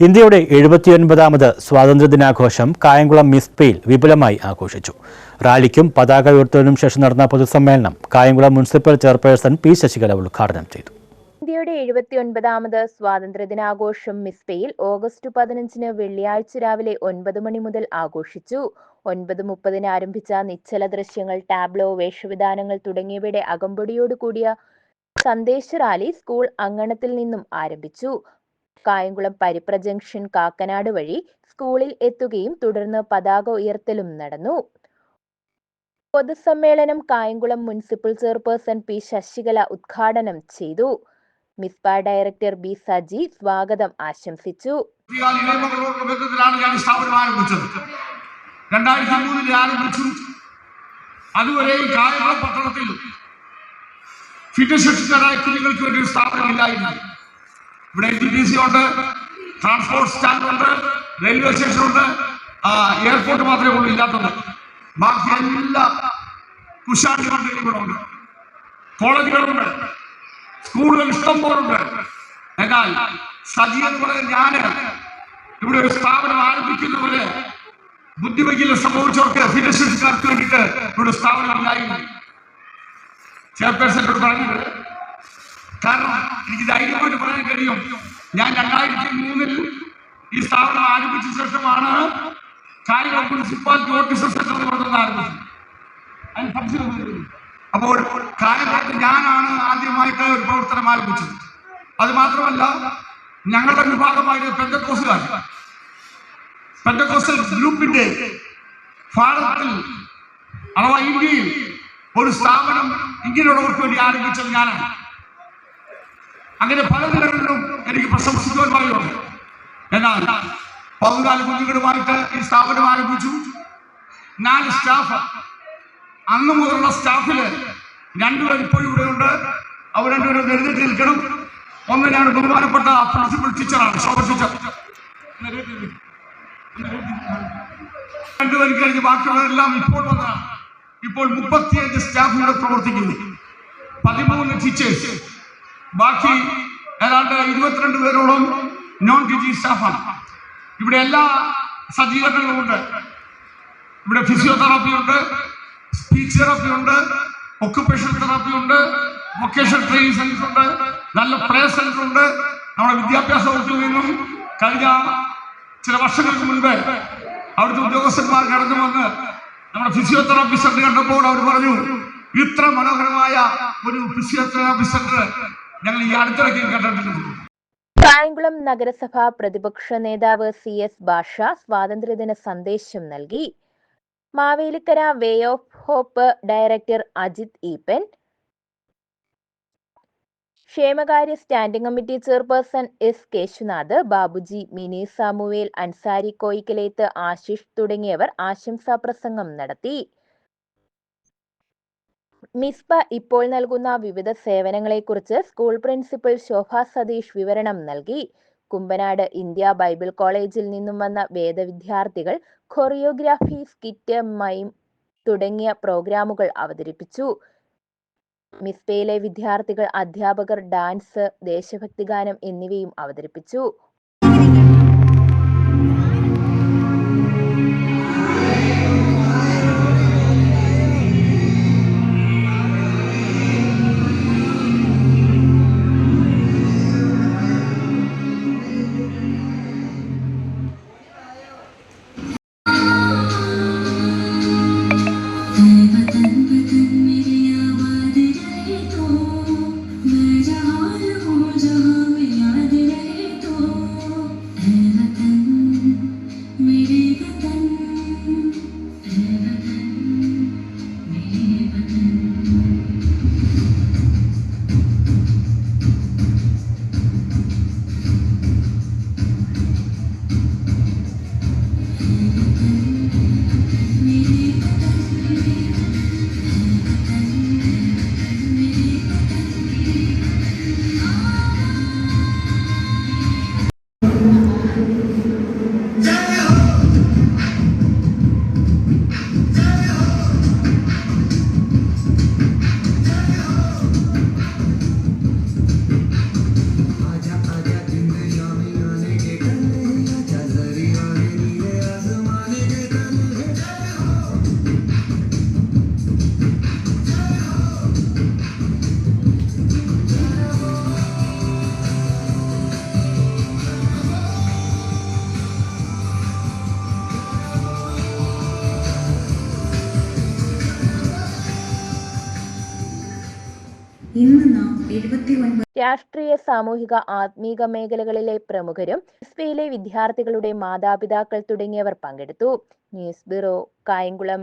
ഇന്ത്യയുടെ എഴുപത്തിയൊൻപതാമത് സ്വാതന്ത്ര്യദിനാഘോഷം കായംകുളം മിസ്പയിൽ വിപുലമായി ആഘോഷിച്ചു. റാലിക്കും പതാക ഉയർത്തലിനും ശേഷം നടന്ന പൊതുസമ്മേളനം Kayamkulam municipal chairperson P Sasikala ഉദ്ഘാടനം ചെയ്തു. ഇന്ത്യയുടെ എഴുപത്തിയൊൻപതാമത് സ്വാതന്ത്ര്യദിനാഘോഷം മിസ്പയിൽ ഓഗസ്റ്റ് പതിനഞ്ചിന് വെള്ളിയാഴ്ച രാവിലെ ഒൻപത് മണി മുതൽ ആഘോഷിച്ചു. ഒൻപത് മുപ്പതിന് ആരംഭിച്ച നിശ്ചല ദൃശ്യങ്ങൾ ടാബ്ലോ വേഷവിധാനങ്ങൾ തുടങ്ങിയവയുടെ അകമ്പടിയോടുകൂടിയ സന്ദേശ റാലി സ്കൂൾ അങ്കണത്തിൽ നിന്നും ആരംഭിച്ചു. കായംകുളം പരിപ്ര ജംഗ്ഷൻ കാക്കനാട് വഴി സ്കൂളിൽ എത്തുകയും തുടർന്ന് പതാക ഉയർത്തലും നടന്നു. പൊതുസമ്മേളനം Kayamkulam municipal chairperson P Sasikala ഉദ്ഘാടനം ചെയ്തു. മിസ്ബ ഡയറക്ടർ ബി സജി സ്വാഗതം ആശംസിച്ചു. ബന്ധത്തിലാണ് ഞാൻ സ്ഥാപനം ആരംഭിച്ചത്. രണ്ടായിരത്തി മൂന്നിൽ ആരംഭിച്ചു. അതുവരെ കായംകുളം പട്ടണത്തിൽ ഭിന്നശേഷിക്കാരായ കുഞ്ഞുങ്ങൾക്ക് വേണ്ടി ഒരു സ്ഥാപനമില്ലായിരുന്നു ഇവിടെ എൻ ടി പി സി ഉണ്ട് ട്രാൻസ്പോർട്ട് സ്റ്റാൻഡ് ഉണ്ട് റെയിൽവേ സ്റ്റേഷൻ ഉണ്ട്. എയർപോർട്ട് മാത്രമേ ഉള്ളൂ ഇല്ലാത്തത്. ബാക്കി എല്ലാ കുശാലി മണ്ഡലം ഇവിടെ ഉണ്ട്. കോളേജുകളുണ്ട് സ്കൂളുകൾ ഇഷ്ടം പോലുണ്ട് എന്നാൽ സജീവൻ പോലെ ഞാൻ ഇവിടെ ഒരു സ്ഥാപനം ആരംഭിക്കുന്നവര് ബുദ്ധിമുട്ടിൽ സംഭവിച്ചവർക്ക് ഭിന്നശേഷിക്കാർക്ക് വേണ്ടിയിട്ട് ഇവിടെ സ്ഥാപനം ഉണ്ടായിരുന്നു. ചെയർപേഴ്സൺ പറഞ്ഞത് കാരണം എനിക്ക് ധൈര്യമായിട്ട് പറയാൻ കഴിയും. ഞാൻ രണ്ടായിരത്തി മൂന്നിൽ ഈ സ്ഥാപനം ആരംഭിച്ച ശേഷമാണ് കാര്യങ്ങൾ മുനിസിപ്പാൽ ഓഫീസർ എന്ന് പറഞ്ഞത് ആരംഭിച്ചത്. അപ്പോൾ കായംകുളത്ത് ഞാനാണ് ആദ്യമായിട്ട് ഒരു പ്രവർത്തനം ആരംഭിച്ചത്. അത് മാത്രമല്ല ഞങ്ങളുടെ വിഭാഗമായിട്ട് പെന്തക്കോസുകാർ പെന്തക്കോസ് ഗ്രൂപ്പിന്റെ ഭാരതത്തിൽ അഥവാ ഇന്ത്യയിൽ ഒരു സ്ഥാപനം ഇങ്ങനെയുള്ളവർക്ക് വേണ്ടി ആരംഭിച്ചത് ഞാനാണ്. അങ്ങനെ പല എനിക്ക് പ്രശംസിക്കുവാൻ പറയുന്നു. എന്നാൽ പൗരാല കുഞ്ഞുങ്ങളുമായിട്ട് ഈ സ്ഥാപനം ആരംഭിച്ചു. നാല് സ്റ്റാഫ്. അന്ന് മുതലുള്ള സ്റ്റാഫിൽ രണ്ടുപേർ ഇപ്പോഴും ഇവിടെ ഉണ്ട്. അവർ രണ്ടുപേരും എഴുന്നേറ്റ് നിൽക്കണം. ഒന്നിനാണ് ബഹുമാനപ്പെട്ട പ്രിൻസിപ്പൽ ടീച്ചറാണ് ശോഭ ടീച്ചർ. രണ്ടുപേരും കഴിഞ്ഞ് ബാക്കിയുള്ളവരെല്ലാം ഇപ്പോൾ വന്നതാണ്. ഇപ്പോൾ മുപ്പത്തിയഞ്ച് സ്റ്റാഫ് ഇവിടെ പ്രവർത്തിക്കുന്നു. പതിമൂന്ന് ടീച്ചേഴ്സ്. ബാക്കി ഏതാണ്ട് ഇരുപത്തിരണ്ട് പേരോളം നോൺ ഡിജി സ്റ്റാഫാണ് ഇവിടെ എല്ലാ സജ്ജീകരണങ്ങളും ഉണ്ട്. ഇവിടെ ഫിസിയോതെറാപ്പി ഉണ്ട് സ്പീച്ച് തെറാപ്പി ഉണ്ട് ഒക്കുപേഷൻ തെറാപ്പി ഉണ്ട് വൊക്കേഷണൽ ട്രെയിനിങ് സെന്റർ ഉണ്ട് നല്ല പ്രേ സെന്റർ ഉണ്ട്. നമ്മുടെ വിദ്യാഭ്യാസ വകുപ്പിൽ നിന്നും കഴിഞ്ഞ ചില വർഷങ്ങൾക്ക് മുൻപ് അവിടുത്തെ ഉദ്യോഗസ്ഥന്മാർ കടന്നു വന്ന് നമ്മുടെ ഫിസിയോതെറാപ്പി സെന്റർ കണ്ടപ്പോൾ അവർ പറഞ്ഞു ഇത്ര മനോഹരമായ ഒരു ഫിസിയോതെറാപ്പി സെന്റർ ഞങ്ങൾ ഈ അടുത്തിടയ്ക്ക് കണ്ടിട്ടുണ്ട് കായംകുളം നഗരസഭ പ്രതിപക്ഷ നേതാവ് സി എസ് ഭാഷ സ്വാതന്ത്ര്യദിന സന്ദേശം നൽകി. Mavelikara way of hope director Ajith Eapen. ക്ഷേമകാര്യ standing committee chairperson S Keshunath Babuji Mini Samuel Ansari Koyikkaleth Ashish തുടങ്ങിയവർ ആശംസാ പ്രസംഗം നടത്തി. മിസ്ബ ഇപ്പോൾ നൽകുന്ന വിവിധ സേവനങ്ങളെക്കുറിച്ച് സ്കൂൾ പ്രിൻസിപ്പൽ ശോഭ സതീഷ് വിവരണം നൽകി. കുമ്പനാട് ഇന്ത്യ ബൈബിൾ കോളേജിൽ നിന്നും വന്ന വേദവിദ്യാർത്ഥികൾ കൊറിയോഗ്രാഫി സ്കിറ്റ് മൈം തുടങ്ങിയ പ്രോഗ്രാമുകൾ അവതരിപ്പിച്ചു. മിസ്ബയിലെ വിദ്യാർത്ഥികൾ അധ്യാപകർ ഡാൻസ് ദേശഭക്തി ഗാനം എന്നിവയും അവതരിപ്പിച്ചു. രാഷ്ട്രീയ സാമൂഹിക ആത്മീക മേഖലകളിലെ പ്രമുഖരും എസ്പിയിലെ വിദ്യാർത്ഥികളുടെ മാതാപിതാക്കൾ തുടങ്ങിയവർ പങ്കെടുത്തു. News bureau Kayamkulam.